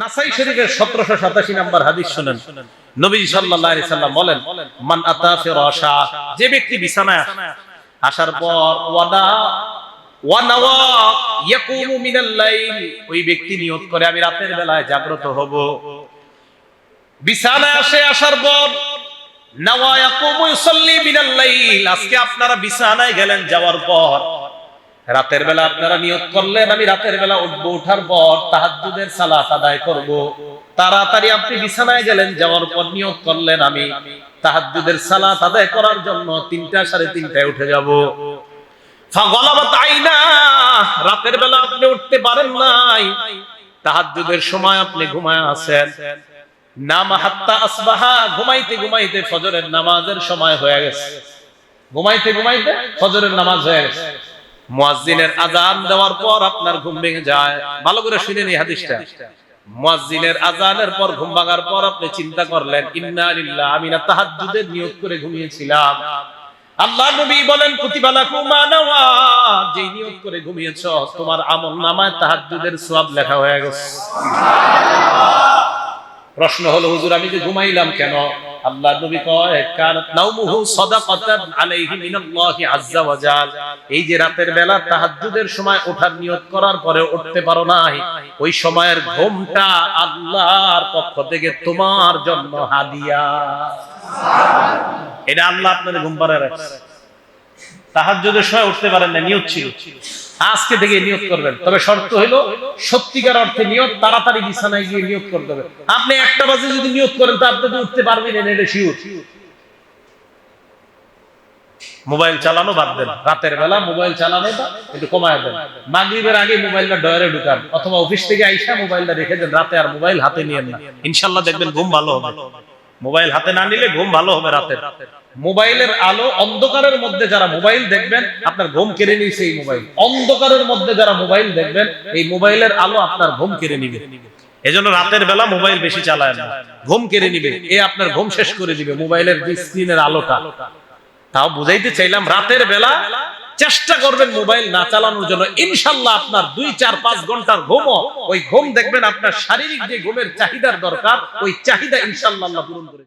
নাসাই শরীফের 1787 নাম্বার হাদিস শুনেন। নবী সাল্লাল্লাহু বলেন, মান যে ব্যক্তি বিছানায় আসার পর ওয়াদা মিনাল ওই ব্যক্তি করে, আমি রাতের বেলায় জাগ্রত হব। বিছানায় আসে, আসার পর মিনাল লাইল আজকে আপনারা বিছানায় গেলেন যাওয়ার পর। রাতের বেলা আপনারা নিয়ত করলেন, আমি রাতের বেলা উঠবো, উঠার পর তাহাজ্জুদের সালাত আদায় করব। তাড়াতাড়ি আপনি বিছানায় গেলেন, যাওয়ার পর নিয়ত করলেন, আমি তাহাজ্জুদের সালাত আদায় করার জন্য তিনটা সাড়ে তিনটায় উঠে যাব। হয়ে নামাজ হয়ে গেছে। মুয়াজ্জিনের আজান দেওয়ার পর আপনার ঘুম ভেঙে যায়। ভালো করে শুনে নি হাদিসটা। মুয়াজ্জিনের আজানের পর ঘুম ভাঙার পর আপনি চিন্তা করলেন, ইন্না লিল্লাহ, আমি না তাহাজ্জুদের নিয়ত করে ঘুমিয়েছিলাম। আল্লাহ নবী বলেন যে নিয়ত করে ঘুমিয়েছো, তোমার আমল নামায় তাহাজ্জুদের সওয়াব লেখা হয়ে গেছে। প্রশ্ন হলো, হুজুর, আমি যে ঘুমাইলাম কেন? আল্লাহ নবী কয় সাদাকাতান আলাইহি মিনাল্লাহি এই যে রাতের বেলা তাহাজ্জুদের সময় ওঠার নিয়ত করার পরে উঠতে পারো নাই। ওই সময়ের ঘুমটা আল্লাহর পক্ষ থেকে তোমার জন্য হাদিয়া। এটা আল্লাহ আপনাদের ঘুম পাড়ায় রাখছে। উঠতে পারেন না, নিয়ত ছিল। আজকে থেকে নিয়ত করবেন। তবে শর্ত সত্যিকার অর্থে নিয়ত, তাড়াতাড়ি বিছানায় গিয়ে হবে। আপনি একটা বাজে যদি নিয়ত করেন, তো আপনি উঠতে পারবেন মোবাইল চালানো বাদ দেন। রাতের বেলা মোবাইল চালানোটা একটু কমায় দেন। মাগরিবের আগে মোবাইলটা ডয়ারে ঢুকান, অথবা অফিস থেকে আইসা মোবাইলটা রেখে দেন। রাতে আর মোবাইল হাতে নিয়ে না। ইনশাল্লাহ দেখবেন ঘুম ভালো হবে। মোবাইল হাতে না নিলে ঘুম ভালো হবে রাতের। মোবাইলের আলো অন্ধকারের মধ্যে যারা মোবাইল দেখবেন আপনার ঘুম কেড়ে নিয়েছে এই মোবাইল। অন্ধকারের মধ্যে যারা মোবাইল দেখবেন এই মোবাইলের আলো আপনার ঘুম কেড়ে নিবে। এজন্য রাতের বেলা মোবাইল বেশি চালায় না। ঘুম কেড়ে নিবে। এ আপনার ঘুম শেষ করে দিবে মোবাইলের স্ক্রিনের আলোটা। তাও বুঝাইতে চাইলাম রাতের বেলা চেষ্টা করবেন মোবাইল না চালানোর জন্য। ইনশাল্লাহ আপনার দুই, চার, পাঁচ ঘণ্টার ঘুম ওই ঘুম দেখবেন আপনার শারীরিক যে ঘুমের চাহিদার দরকার, ওই চাহিদা ইনশাল্লাহ পূরণ করে